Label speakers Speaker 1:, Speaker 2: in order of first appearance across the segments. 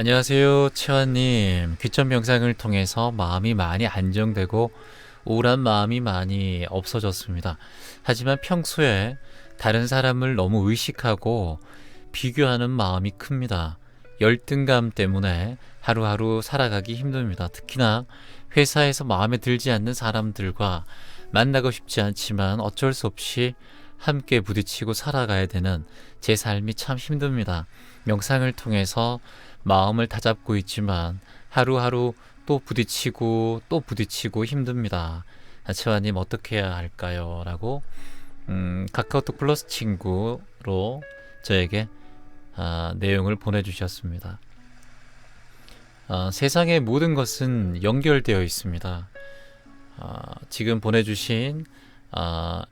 Speaker 1: 안녕하세요, 채환님. 귀천 명상을 통해서 마음이 많이 안정되고 우울한 마음이 많이 없어졌습니다. 하지만 평소에 다른 사람을 너무 의식하고 비교하는 마음이 큽니다. 열등감 때문에 하루하루 살아가기 힘듭니다. 특히나 회사에서 마음에 들지 않는 사람들과 만나고 싶지 않지만 어쩔 수 없이 함께 부딪히고 살아가야 되는 제 삶이 참 힘듭니다. 명상을 통해서 마음을 다잡고 있지만 하루하루 또 부딪히고 또 부딪히고 힘듭니다. 채화님 어떻게 해야 할까요? 라고 음, 카카오톡 플러스 친구로 저에게 아, 내용을 보내주셨습니다. 아, 세상의 모든 것은 연결되어 있습니다. 아, 지금 보내주신 아,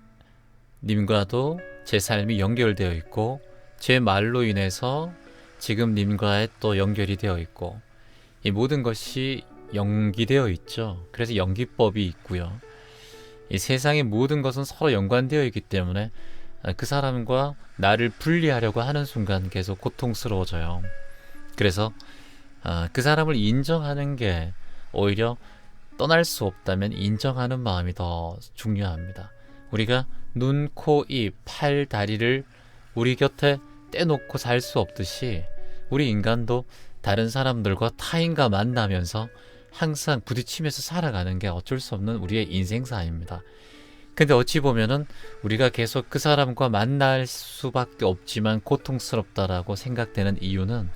Speaker 1: 님과도 제 삶이 연결되어 있고 제 말로 인해서 지금 님과의 또 연결이 되어 있고 이 모든 것이 연기되어 있죠. 그래서 연기법이 있고요. 이 세상의 모든 것은 서로 연관되어 있기 때문에 그 사람과 나를 분리하려고 하는 순간 계속 고통스러워져요. 그래서 아, 그 사람을 인정하는 게 오히려 떠날 수 없다면 인정하는 마음이 더 중요합니다. 우리가 눈, 코, 입, 팔, 다리를 우리 곁에 떼놓고 살 수 없듯이 우리 인간도 다른 사람들과 타인과 만나면서 항상 부딪히면서 살아가는 게 어쩔 수 없는 우리의 인생사입니다. 근데 어찌 보면은 우리가 계속 그 사람과 만날 수밖에 없지만 고통스럽다라고 생각되는 이유는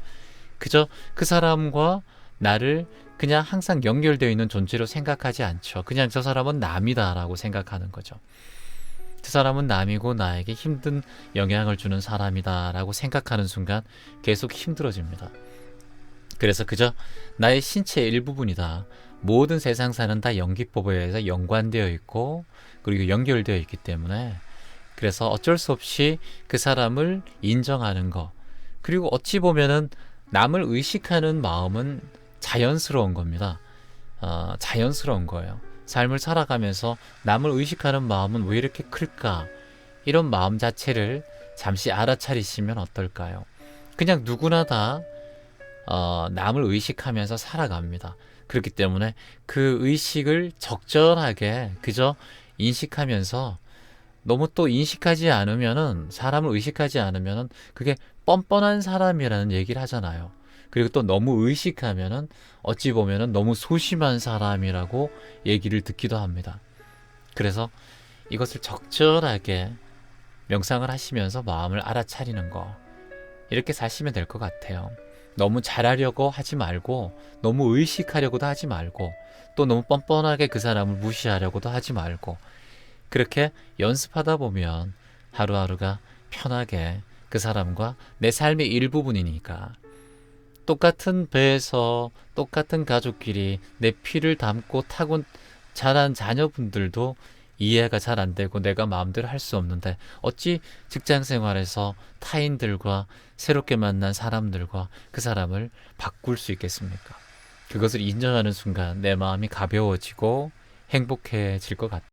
Speaker 1: 그저 그 사람과 나를 그냥 항상 연결되어 있는 존재로 생각하지 않죠. 그냥 저 사람은 남이다라고 생각하는 거죠. 그 사람은 남이고 나에게 힘든 영향을 주는 사람이다 라고 생각하는 순간 계속 힘들어집니다. 그래서 그저 나의 신체의 일부분이다. 모든 세상사는 다 연기법에 의해서 연관되어 있고 그리고 연결되어 있기 때문에 그래서 어쩔 수 없이 그 사람을 인정하는 것 그리고 어찌 보면은 남을 의식하는 마음은 자연스러운 겁니다. 어, 자연스러운 거예요. 삶을 살아가면서 남을 의식하는 마음은 왜 이렇게 클까? 이런 마음 자체를 잠시 알아차리시면 어떨까요? 그냥 누구나 다 어, 남을 의식하면서 살아갑니다. 그렇기 때문에 그 의식을 적절하게 그저 인식하면서 너무 또 인식하지 않으면은 사람을 의식하지 않으면은 그게 뻔뻔한 사람이라는 얘기를 하잖아요. 그리고 또 너무 의식하면은 어찌 보면은 너무 소심한 사람이라고 얘기를 듣기도 합니다. 그래서 이것을 적절하게 명상을 하시면서 마음을 알아차리는 거 이렇게 사시면 될 것 같아요. 너무 잘하려고 하지 말고 너무 의식하려고도 하지 말고 또 너무 뻔뻔하게 그 사람을 무시하려고도 하지 말고 그렇게 연습하다 보면 하루하루가 편하게 그 사람과 내 삶의 일부분이니까 똑같은 배에서 똑같은 가족끼리 내 피를 담고 타고 자란 자녀분들도 이해가 잘 안 되고 내가 마음대로 할 수 없는데 어찌 직장 생활에서 타인들과 새롭게 만난 사람들과 그 사람을 바꿀 수 있겠습니까? 그것을 인정하는 순간 내 마음이 가벼워지고 행복해질 것 같아요.